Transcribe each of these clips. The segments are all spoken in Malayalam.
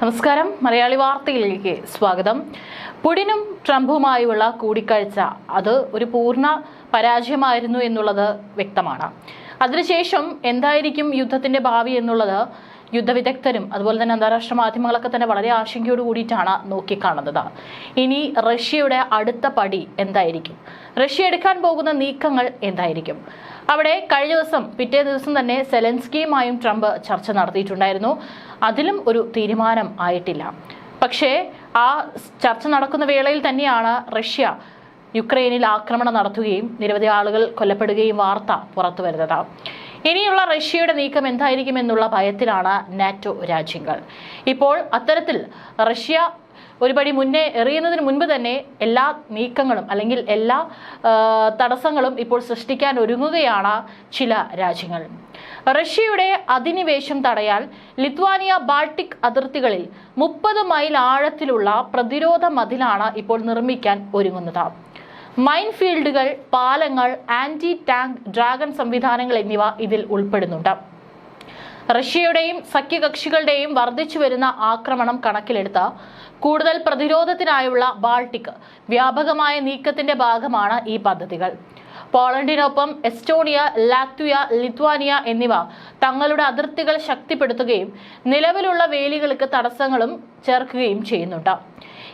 നമസ്കാരം. മലയാളി വാർത്തയിലേക്ക് സ്വാഗതം. പുടിനും ട്രംപുമായുള്ള കൂടിക്കാഴ്ച അത് ഒരു പൂർണ പരാജയമായിരുന്നു എന്നുള്ളത് വ്യക്തമാണ്. അതിനുശേഷം എന്തായിരിക്കും യുദ്ധത്തിന്റെ ഭാവി എന്നുള്ളത് യുദ്ധവിദഗ്ധരും അതുപോലെ തന്നെ അന്താരാഷ്ട്ര മാധ്യമങ്ങളൊക്കെ തന്നെ വളരെ ആശങ്കയോട് കൂടിയിട്ടാണ് നോക്കിക്കാണുന്നത്. ഇനി റഷ്യയുടെ അടുത്ത പടി എന്തായിരിക്കും? റഷ്യ എടുക്കാൻ പോകുന്ന നീക്കങ്ങൾ എന്തായിരിക്കും? അവിടെ കഴിഞ്ഞ ദിവസം പിറ്റേ ദിവസം തന്നെ സെലൻസ്കിയുമായും ട്രംപ് ചർച്ച നടത്തിയിട്ടുണ്ടായിരുന്നു. അതിലും ഒരു തീരുമാനം ആയിട്ടില്ല. പക്ഷേ ആ ചർച്ച നടക്കുന്ന വേളയിൽ തന്നെയാണ് റഷ്യ യുക്രൈനിൽ ആക്രമണം നടത്തുകയും നിരവധി ആളുകൾ കൊല്ലപ്പെടുകയും വാർത്ത പുറത്തു വരുന്നത് ഇനിയുള്ള റഷ്യയുടെ നീക്കം എന്തായിരിക്കുമെന്നുള്ള ഭയത്തിലാണ് നാറ്റോ രാജ്യങ്ങൾ. ഇപ്പോൾ അത്തരത്തിൽ റഷ്യ ഒരുപടി മുന്നേ എറിയുന്നതിന് മുൻപ് തന്നെ എല്ലാ നീക്കങ്ങളും അല്ലെങ്കിൽ എല്ലാ തടസ്സങ്ങളും ഇപ്പോൾ സൃഷ്ടിക്കാൻ ഒരുങ്ങുകയാണ് ചില രാജ്യങ്ങൾ. റഷ്യയുടെ അധിനിവേശം തടയാൻ ലിത്വാനിയ ബാൾട്ടിക് അതിർത്തികളിൽ മുപ്പത് മൈൽ ആഴത്തിലുള്ള പ്രതിരോധ മതിലാണ് ഇപ്പോൾ നിർമ്മിക്കാൻ ഒരുങ്ങുന്നത്. മൈൻ ഫീൽഡുകൾ പാലങ്ങൾ ആന്റി ടാങ്ക് ഡ്രാഗൺ സംവിധാനങ്ങൾ എന്നിവ ഇതിൽ ഉൾപ്പെടുന്നുണ്ട്. റഷ്യയുടെയും സഖ്യകക്ഷികളുടെയും വർദ്ധിച്ചു വരുന്ന ആക്രമണം കണക്കിലെടുത്ത് കൂടുതൽ പ്രതിരോധത്തിനായുള്ള ബാൾട്ടിക് വ്യാപകമായ നീക്കത്തിന്റെ ഭാഗമാണ് ഈ പദ്ധതികൾ. പോളണ്ടിനൊപ്പം എസ്റ്റോണിയ ലാത്വിയ ലിത്വാനിയ എന്നിവ തങ്ങളുടെ അതിർത്തികൾ ശക്തിപ്പെടുത്തുകയും നിലവിലുള്ള വേലികൾക്ക് തടസ്സങ്ങളും ചേർക്കുകയും ചെയ്യുന്നുണ്ട്.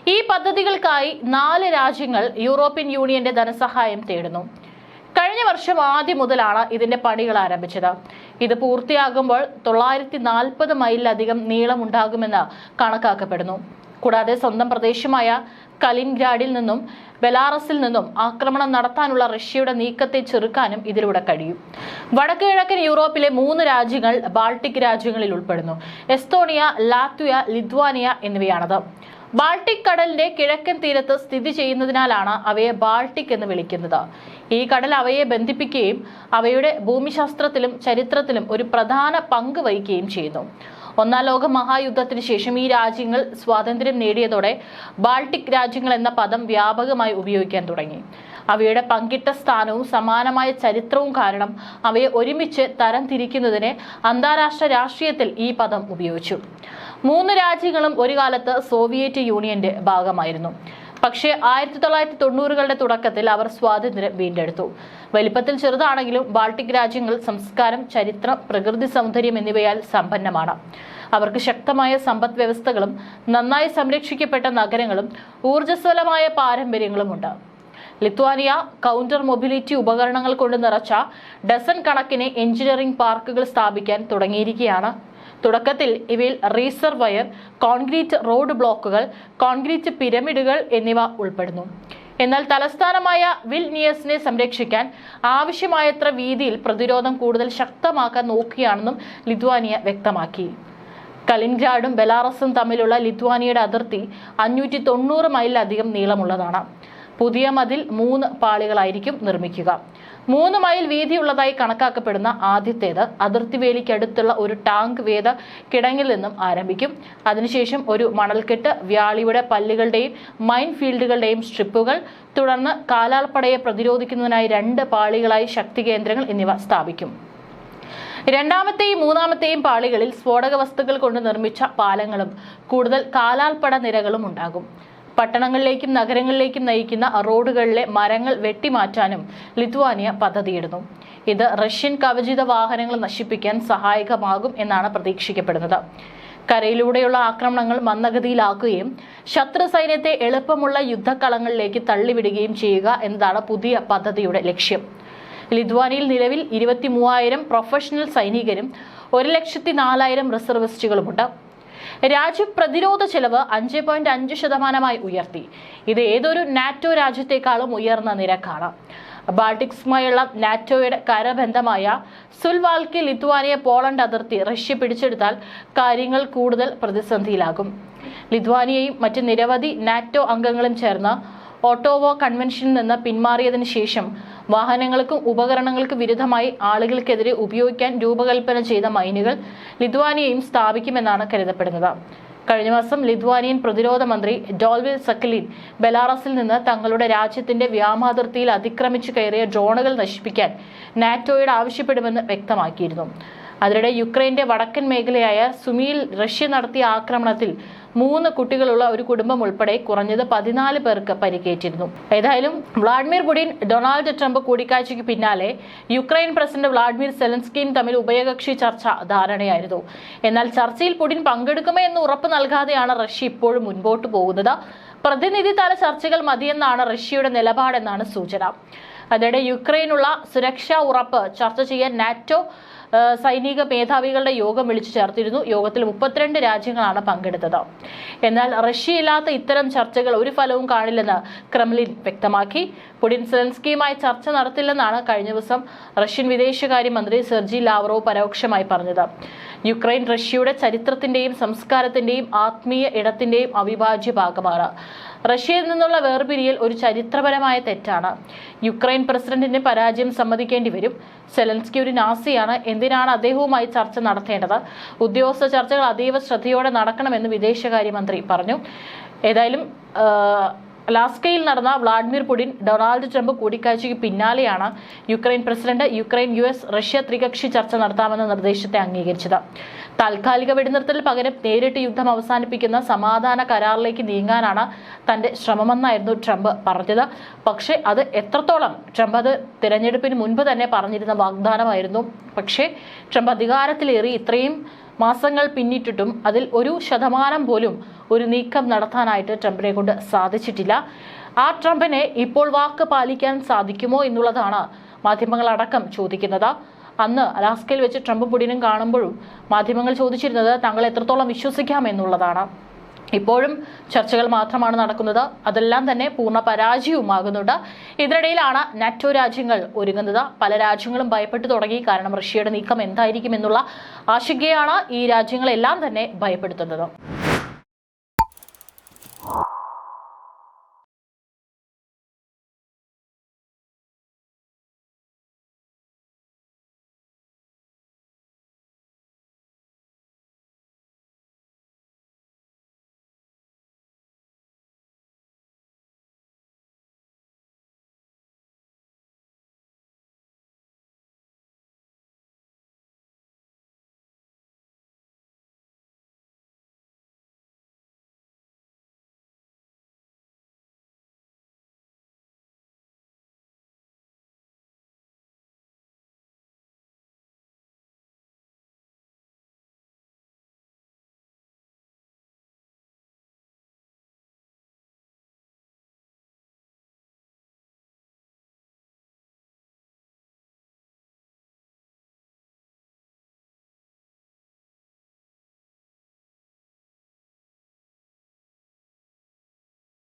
ഈ പദ്ധതികൾക്കായി നാല് രാജ്യങ്ങൾ യൂറോപ്യൻ യൂണിയന്റെ ധനസഹായം തേടുന്നു. കഴിഞ്ഞ വർഷം ആദ്യം മുതലാണ് ഇതിന്റെ പണികൾ ആരംഭിച്ചത്. ഇത് പൂർത്തിയാകുമ്പോൾ തൊള്ളായിരത്തി നാൽപ്പത് മൈലിലധികം നീളമുണ്ടാകുമെന്ന് കണക്കാക്കപ്പെടുന്നു. കൂടാതെ സ്വന്തം പ്രദേശമായ കലിൻഗ്രാഡിൽ നിന്നും ബെലാറസിൽ നിന്നും ആക്രമണം നടത്താനുള്ള റഷ്യയുടെ നീക്കത്തെ ചെറുക്കാനും ഇതിലൂടെ കഴിയും. വടക്ക് കിഴക്കൻ യൂറോപ്പിലെ മൂന്ന് രാജ്യങ്ങൾ ബാൾട്ടിക് രാജ്യങ്ങളിൽ ഉൾപ്പെടുന്നു. എസ്തോണിയ ലാത്വിയ ലിത്വാനിയ എന്നിവയാണത്. ബാൾട്ടിക് കടലിന്റെ കിഴക്കൻ തീരത്ത് സ്ഥിതി ചെയ്യുന്നതിനാലാണ് അവയെ ബാൾട്ടിക് എന്ന് വിളിക്കുന്നത്. ഈ കടൽ അവയെ ബന്ധിപ്പിക്കുകയും അവയുടെ ഭൂമിശാസ്ത്രത്തിലും ചരിത്രത്തിലും ഒരു പ്രധാന പങ്ക് വഹിക്കുകയും ചെയ്യുന്നു. ഒന്നാം ലോക മഹായുദ്ധത്തിന് ശേഷം ഈ രാജ്യങ്ങൾ സ്വാതന്ത്ര്യം നേടിയതോടെ ബാൾട്ടിക് രാജ്യങ്ങൾ എന്ന പദം വ്യാപകമായി ഉപയോഗിക്കാൻ തുടങ്ങി. അവയുടെ പങ്കിട്ട സ്ഥാനവും സമാനമായ ചരിത്രവും കാരണം അവയെ ഒരുമിച്ച് തരം തിരിക്കുന്നതിന് അന്താരാഷ്ട്ര രാഷ്ട്രീയത്തിൽ ഈ പദം ഉപയോഗിച്ചു. മൂന്ന് രാജ്യങ്ങളും ഒരു കാലത്ത് സോവിയറ്റ് യൂണിയന്റെ ഭാഗമായിരുന്നു. പക്ഷേ ആയിരത്തി തൊള്ളായിരത്തി തൊണ്ണൂറുകളുടെ തുടക്കത്തിൽ അവർ സ്വാതന്ത്ര്യം വീണ്ടെടുത്തു. വലിപ്പത്തിൽ ചെറുതാണെങ്കിലും ബാൾട്ടിക് രാജ്യങ്ങൾ സംസ്കാരം ചരിത്രം പ്രകൃതി സൗന്ദര്യം എന്നിവയാൽ സമ്പന്നമാണ്. അവർക്ക് ശക്തമായ സമ്പദ് വ്യവസ്ഥകളും നന്നായി സംരക്ഷിക്കപ്പെട്ട നഗരങ്ങളും ഊർജസ്വലമായ പാരമ്പര്യങ്ങളുമുണ്ട് ലിത്വാനിയ കൗണ്ടർ മൊബിലിറ്റി ഉപകരണങ്ങൾ കൊണ്ട് നിറച്ച ഡസൺ കണക്കിന് എഞ്ചിനീയറിംഗ് പാർക്കുകൾ സ്ഥാപിക്കാൻ തുടങ്ങിയിരിക്കുകയാണ്. തുടക്കത്തിൽ ഇവയിൽ റീസർവയർ കോൺക്രീറ്റ് റോഡ് ബ്ലോക്കുകൾ കോൺക്രീറ്റ് പിരമിഡുകൾ എന്നിവ ഉൾപ്പെടുന്നു. എന്നാൽ തലസ്ഥാനമായ വിൽനിയസിനെ സംരക്ഷിക്കാൻ ആവശ്യമായത്ര വീതിയിൽ പ്രതിരോധം കൂടുതൽ ശക്തമാക്കാൻ നോക്കുകയാണെന്നും ലിത്വാനിയ വ്യക്തമാക്കി. കലിൻഗ്രാഡും ബെലാറസും തമ്മിലുള്ള ലിത്വാനിയയുടെ അതിർത്തി അഞ്ഞൂറ്റി തൊണ്ണൂറ് മൈലിലധികം നീളമുള്ളതാണ്. പുതിയ മതിൽ മൂന്ന് പാളികളായിരിക്കും നിർമ്മിക്കുക. മൂന്ന് മൈൽ വീതിയുള്ളതായി കണക്കാക്കപ്പെടുന്ന ആദ്യത്തേത് അതിർത്തി വേലിക്കടുത്തുള്ള ഒരു ടാങ്ക് വേദ കിടങ്ങിൽ നിന്നും ആരംഭിക്കും. അതിനുശേഷം ഒരു മണൽക്കെട്ട് വ്യാളിയുടെ പല്ലുകളുടെയും മൈൻ ഫീൽഡുകളുടെയും സ്ട്രിപ്പുകൾ തുടർന്ന് കാലാൾപ്പടയെ പ്രതിരോധിക്കുന്നതിനായി രണ്ട് പാളികളായി ശക്തി കേന്ദ്രങ്ങൾ എന്നിവ സ്ഥാപിക്കും. രണ്ടാമത്തെയും മൂന്നാമത്തെയും പാളികളിൽ സ്ഫോടക വസ്തുക്കൾ കൊണ്ട് നിർമ്മിച്ച പാലങ്ങളും കൂടുതൽ കാലാൽപ്പട നിരകളും ഉണ്ടാകും. പട്ടണങ്ങളിലേക്കും നഗരങ്ങളിലേക്കും നയിക്കുന്ന റോഡുകളിലെ മരങ്ങൾ വെട്ടിമാറ്റാനും ലിത്വാനിയ പദ്ധതിയിടുന്നു. ഇത് റഷ്യൻ കവചിത വാഹനങ്ങൾ നശിപ്പിക്കാൻ സഹായകമാകും എന്നാണ് പ്രതീക്ഷിക്കപ്പെടുന്നത്. കരയിലൂടെയുള്ള ആക്രമണങ്ങൾ മന്ദഗതിയിലാക്കുകയും ശത്രു സൈന്യത്തെ എളുപ്പമുള്ള യുദ്ധക്കളങ്ങളിലേക്ക് തള്ളിവിടുകയും ചെയ്യുക എന്നതാണ് പുതിയ പദ്ധതിയുടെ ലക്ഷ്യം. ലിത്വാനിയിൽ നിലവിൽ ഇരുപത്തി മൂവായിരം പ്രൊഫഷണൽ സൈനികരും ഒരു ലക്ഷത്തി നാലായിരം റിസർവിസ്റ്റുകളുമുണ്ട് രാജ്യം പ്രതിരോധ ചെലവ് അഞ്ച് പോയിന്റ് അഞ്ച് ശതമാനമായി ഉയർത്തി. ഇത് ഏതൊരു നാറ്റോ രാജ്യത്തെക്കാളും ഉയർന്ന നിരക്കാണ്. ബാൾട്ടിക്സുമായുള്ള നാറ്റോയുടെ കരബന്ധമായ സുൽവാൽക്കി ലിത്വാനിയ പോളണ്ട് അതിർത്തി റഷ്യ പിടിച്ചെടുത്താൽ കാര്യങ്ങൾ കൂടുതൽ പ്രതിസന്ധിയിലാകും. ലിത്വാനിയയും മറ്റ് നിരവധി നാറ്റോ അംഗങ്ങളും ചേർന്ന് ഓട്ടോവോ കൺവെൻഷനിൽ നിന്ന് പിന്മാറിയതിനു ശേഷം വാഹനങ്ങൾക്കും ഉപകരണങ്ങൾക്കും വിരുദ്ധമായി ആളുകൾക്കെതിരെ ഉപയോഗിക്കാൻ രൂപകൽപ്പന ചെയ്ത മൈനുകൾ ലിത്വാനിയയും സ്ഥാപിക്കുമെന്നാണ് കരുതപ്പെടുന്നത്. കഴിഞ്ഞ മാസം ലിത്വാനിയൻ പ്രതിരോധ മന്ത്രി ഡോൾവിൽ സക്കലിൻ ബെലാറസിൽ നിന്ന് തങ്ങളുടെ രാജ്യത്തിന്റെ വ്യാമാതിർത്തിയിൽ അതിക്രമിച്ചു കയറിയ ഡ്രോണുകൾ നശിപ്പിക്കാൻ നാറ്റോയോട് ആവശ്യപ്പെടുമെന്ന് വ്യക്തമാക്കിയിരുന്നു. അതിനിടെ യുക്രൈന്റെ വടക്കൻ മേഖലയായ സുമിയിൽ റഷ്യ നടത്തിയ ആക്രമണത്തിൽ മൂന്ന് കുട്ടികളുള്ള ഒരു കുടുംബം ഉൾപ്പെടെ കുറഞ്ഞത് പതിനാല് പേർക്ക് പരിക്കേറ്റിരുന്നു. ഏതായാലും വ്ളാഡിമിർ പുടിൻ ഡൊണാൾഡ് ട്രംപ് കൂടിക്കാഴ്ചയ്ക്ക് പിന്നാലെ യുക്രൈൻ പ്രസിഡന്റ് വ്ളാഡിമിർ സെലൻസ്കിയും തമ്മിൽ ഉഭയകക്ഷി ചർച്ച ധാരണയായിരുന്നു. എന്നാൽ ചർച്ചയിൽ പുടിൻ പങ്കെടുക്കുമോ എന്ന് ഉറപ്പ് നൽകാതെയാണ് റഷ്യ ഇപ്പോഴും മുൻപോട്ട് പോകുന്നത്. പ്രതിനിധിതല ചർച്ചകൾ മതിയെന്നാണ് റഷ്യയുടെ നിലപാടെന്നാണ് സൂചന. അതിനിടെ യുക്രൈനുള്ള സുരക്ഷാ ഉറപ്പ് ചർച്ച ചെയ്യാൻ നാറ്റോ സൈനിക മേധാവികളുടെ യോഗം വിളിച്ചു ചേർത്തിരുന്നു. യോഗത്തിൽ മുപ്പത്തിരണ്ട് രാജ്യങ്ങളാണ് പങ്കെടുത്തത്. എന്നാൽ റഷ്യയില്ലാത്ത ഇത്തരം ചർച്ചകൾ ഒരു ഫലവും കാണില്ലെന്ന് ക്രെംലിൻ വ്യക്തമാക്കി. പുടിൻ സെലൻസ്കിയുമായി ചർച്ച നടത്തില്ലെന്നാണ് കഴിഞ്ഞ ദിവസം റഷ്യൻ വിദേശകാര്യമന്ത്രി സെർജി ലാവറോവ് പരോക്ഷമായി പറഞ്ഞത്. യുക്രൈൻ റഷ്യയുടെ ചരിത്രത്തിന്റെയും സംസ്കാരത്തിന്റെയും ആത്മീയ ഇടത്തിന്റെയും അവിഭാജ്യ ഭാഗമാണ്. റഷ്യയിൽ നിന്നുള്ള വേർപിരിയൽ ഒരു ചരിത്രപരമായ തെറ്റാണ്. യുക്രൈൻ പ്രസിഡന്റിന് പരാജയം സമ്മതിക്കേണ്ടി വരും. സെലൻസ്കി ഒരു നാസിയാണ്. എന്തിനാണ് അദ്ദേഹവുമായി ചർച്ച നടത്തേണ്ടത്? ഉദ്യോഗസ്ഥ ചർച്ചകൾ അതീവ ശ്രദ്ധയോടെ നടക്കണമെന്ന് വിദേശകാര്യമന്ത്രി പറഞ്ഞു. ഏതായാലും ലാസ്കയിൽ അലാസ്കയിൽ നടന്ന വ്ളാഡിമിർ പുടിൻ ഡൊണാൾഡ് ട്രംപ് കൂടിക്കാഴ്ചയ്ക്ക് പിന്നാലെയാണ് Ukraine president Ukraine U S Russia ത്രികക്ഷി ചർച്ച നടത്താമെന്ന നിർദ്ദേശത്തെ അംഗീകരിച്ചത്. താൽക്കാലിക വെടിനിർത്തൽ പകരം നേരിട്ട് യുദ്ധം അവസാനിപ്പിക്കുന്ന സമാധാന കരാറിലേക്ക് നീങ്ങാനാണ് തന്റെ ശ്രമമെന്നായിരുന്നു ട്രംപ് പറഞ്ഞത്. പക്ഷേ അത് എത്രത്തോളം ട്രംപ് അത് തിരഞ്ഞെടുപ്പിന് മുൻപ് തന്നെ പറഞ്ഞിരുന്ന വാഗ്ദാനമായിരുന്നു. പക്ഷേ ട്രംപ് അധികാരത്തിലേറി ഇത്രയും മാസങ്ങൾ പിന്നിട്ടിട്ടും അതിൽ ഒരു ശതമാനം പോലും ഒരു നീക്കം നടത്താനായിട്ട് ട്രംപിനെ കൊണ്ട് സാധിച്ചിട്ടില്ല. ആ ട്രംപിനെ ഇപ്പോൾ വാക്ക് പാലിക്കാൻ സാധിക്കുമോ എന്നുള്ളതാണ് മാധ്യമങ്ങളടക്കം ചോദിക്കുന്നത്. അന്ന് അലാസ്കയിൽ വെച്ച് ട്രംപ് പുടിനും കാണുമ്പോഴും മാധ്യമങ്ങൾ ചോദിച്ചിരുന്നത് താങ്കൾ എത്രത്തോളം വിശ്വസിക്കാം എന്നുള്ളതാണ്. ഇപ്പോഴും ചർച്ചകൾ മാത്രമാണ് നടക്കുന്നത്. അതെല്ലാം തന്നെ പൂർണ പരാജയവുമാകുന്നുണ്ട്. ഇതിനിടയിലാണ് നാറ്റോ രാജ്യങ്ങൾ ഒരുങ്ങുന്നത്. പല രാജ്യങ്ങളും ഭയപ്പെട്ടു തുടങ്ങി. കാരണം റഷ്യയുടെ നീക്കം എന്തായിരിക്കും എന്നുള്ള ആശങ്കയാണ് ഈ രാജ്യങ്ങളെല്ലാം തന്നെ ഭയപ്പെടുത്തുന്നത്.